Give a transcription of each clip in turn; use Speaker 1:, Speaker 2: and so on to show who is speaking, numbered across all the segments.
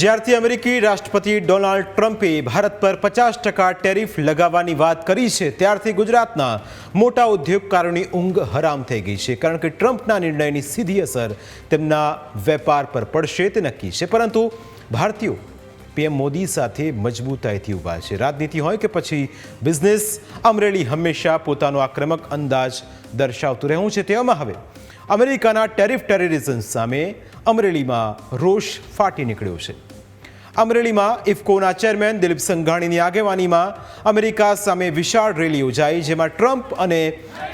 Speaker 1: જ્યારથી અમેરિકી રાષ્ટ્રપતિ ડોનાલ્ડ ટ્રમ્પે ભારત પર પચાસ ટકા ટેરિફ લગાવવાની વાત કરી છે, ત્યારથી ગુજરાતના મોટા ઉદ્યોગકારોની ઊંઘ હરામ થઈ ગઈ છે, કારણ કે ટ્રમ્પના નિર્ણયની સીધી અસર તેમના વેપાર પર પડશે તે નક્કી છે. પરંતુ ભારતીયો પીએમ મોદી સાથે મજબૂતાઈથી ઊભા છે. રાજનીતિ હોય કે પછી બિઝનેસ, અમરેલી હંમેશા પોતાનો આક્રમક અંદાજ દર્શાવતું રહેવું છે. તેવામાં હવે અમેરિકાના ટેરિફ ટેરરિઝમ સામે અમરેલીમાં રોષ ફાટી નીકળ્યો છે. અમરેલીમાં ઇફકોના ચેરમેન દિલીપ સંઘાણીની આગેવાનીમાં અમેરિકા સામે વિશાળ રેલી યોજાઈ જેમાં ટ્રમ્પ અને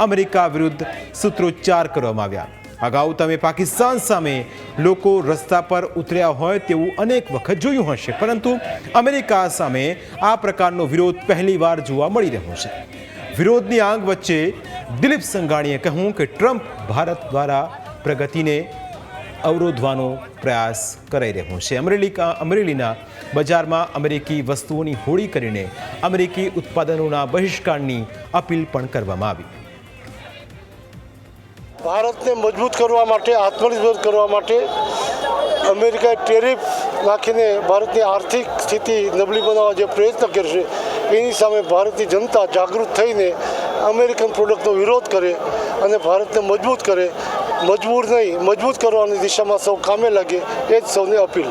Speaker 1: અમેરિકા વિરુદ્ધ સૂત્રોચ્ચાર કરવામાં આવ્યા. અગાઉ તમે પાકિસ્તાન સામે લોકો રસ્તા પર ઉતર્યા હોય તેવું અનેક વખત જોયું હશે, પરંતુ અમેરિકા સામે આ પ્રકારનો વિરોધ પહેલીવાર જોવા મળી રહ્યો છે. વિરોધની આંગ વચ્ચે દિલીપ સંઘાણીએ કહ્યું કે ટ્રમ્પ ભારત દ્વારા પ્રગતિને અવરોધવાનો પ્રયાસ કરાઈ રહ્યો છે. અમરેલી અમરેલીના બજારમાં અમેરિકી વસ્તુઓની હોળી કરીને અમેરિકી ઉત્પાદનોના બહિષ્કારની અપીલ પણ કરવામાં આવી.
Speaker 2: ભારતને મજબૂત કરવા માટે, આત્મનિર્ભર કરવા માટે અમેરિકાએ ટેરિફ નાખીને ભારતની આર્થિક સ્થિતિ નબળી બનાવવા જે પ્રયત્ન કરશે એની સામે ભારતની જનતા જાગૃત થઈને અમેરિકન પ્રોડક્ટનો વિરોધ કરે અને ભારતને મજબૂત કરે. મજબૂર નહીં, મજબૂત કરવાની દિશામાં સૌ કામે લાગે એ જ સૌને અપીલ.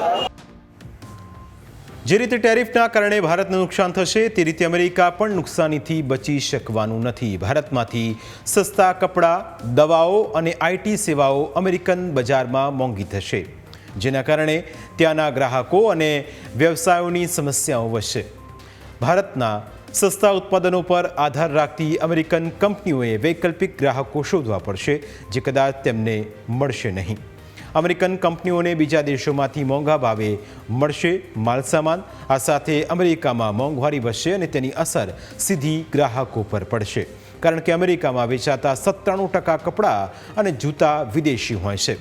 Speaker 1: જે રીતે ટેરિફના કારણે ભારતને નુકસાન થશે, તે રીતે અમેરિકા પણ નુકસાનીથી બચી શકવાનું નથી. ભારતમાંથી સસ્તા કપડાં, દવાઓ અને આઈટી સેવાઓ અમેરિકન બજારમાં મોંઘી થશે. જેના કારણે ત્યાંના ગ્રાહકો અને વ્યવસાયોની સમસ્યાઓ વધશે. ભારતના સસ્તા ઉત્પાદનો પર આધાર રાખતી અમેરિકન કંપનીઓએ વૈકલ્પિક ગ્રાહકો શોધવા પડશે, જે કદાચ તેમને મળશે નહીં. અમેરિકન કંપનીઓને બીજા દેશોમાંથી મોંઘા ભાવે મળશે માલસામાન આ સાથે અમેરિકામાં મોંઘવારી વધશે અને તેની અસર સીધી ગ્રાહકો પર પડશે. કારણ કે અમેરિકામાં વેચાતા સત્તાણું ટકા કપડાં અને જૂતા વિદેશી હોય છે.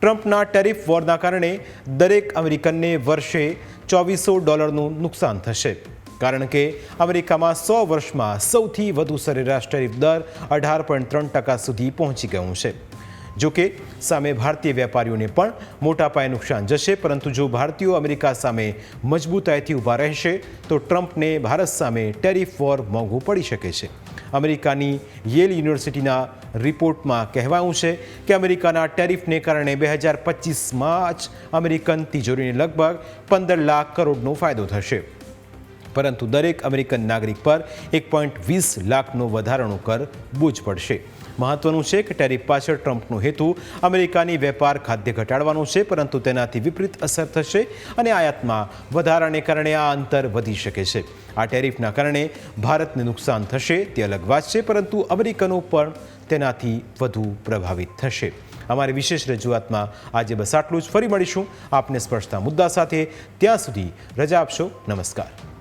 Speaker 1: ટ્રમ્પના ટેરિફ વોરના કારણે દરેક અમેરિકનને વર્ષે ચોવીસો ડોલરનું નુકસાન થશે. કારણ કે અમેરિકામાં સો વર્ષમાં સૌથી વધુ સરેરાશ ટેરિફ દર અઢાર પોઈન્ટ ત્રણ ટકા સુધી પહોંચી ગયું છે. જો કે સામે ભારતીય વેપારીઓને પણ મોટા પાયે નુકસાન જશે, પરંતુ જો ભારતીયો અમેરિકા સામે મજબૂતાઈથી ઊભા રહેશે, તો ટ્રમ્પને ભારત સામે ટેરિફ વોર મોંઘું પડી શકે છે. અમેરિકાની યેલ યુનિવર્સિટીના રિપોર્ટમાં કહેવાયું છે કે અમેરિકાના ટેરિફને કારણે બે હજાર પચીસમાં જ અમેરિકન તિજોરીને લગભગ પંદર લાખ કરોડનો ફાયદો થશે. પરંતુ દરેક અમેરિકન નાગરિક પર એક પોઈન્ટ વીસ લાખનો વધારાનો કર બોજ પડશે. મહત્વનું છે કે ટેરિફ પાછળ ટ્રમ્પનો હેતુ અમેરિકાની વેપાર ખાદ્ય ઘટાડવાનો છે, પરંતુ તેનાથી વિપરીત અસર થશે અને આયાતમાં વધારાને કારણે આ અંતર વધી શકે છે. આ ટેરિફના કારણે ભારતને નુકસાન થશે, તે અલગ વાત છે, પરંતુ અમેરિકનો પણ તેનાથી વધુ પ્રભાવિત થશે. અમારી વિશેષ રજૂઆતમાં આજે બસ આટલું જ. ફરી મળીશું. આપને સ્પર્શતા મુદ્દા સાથે. ત્યાં સુધી રજા આપશો. નમસ્કાર.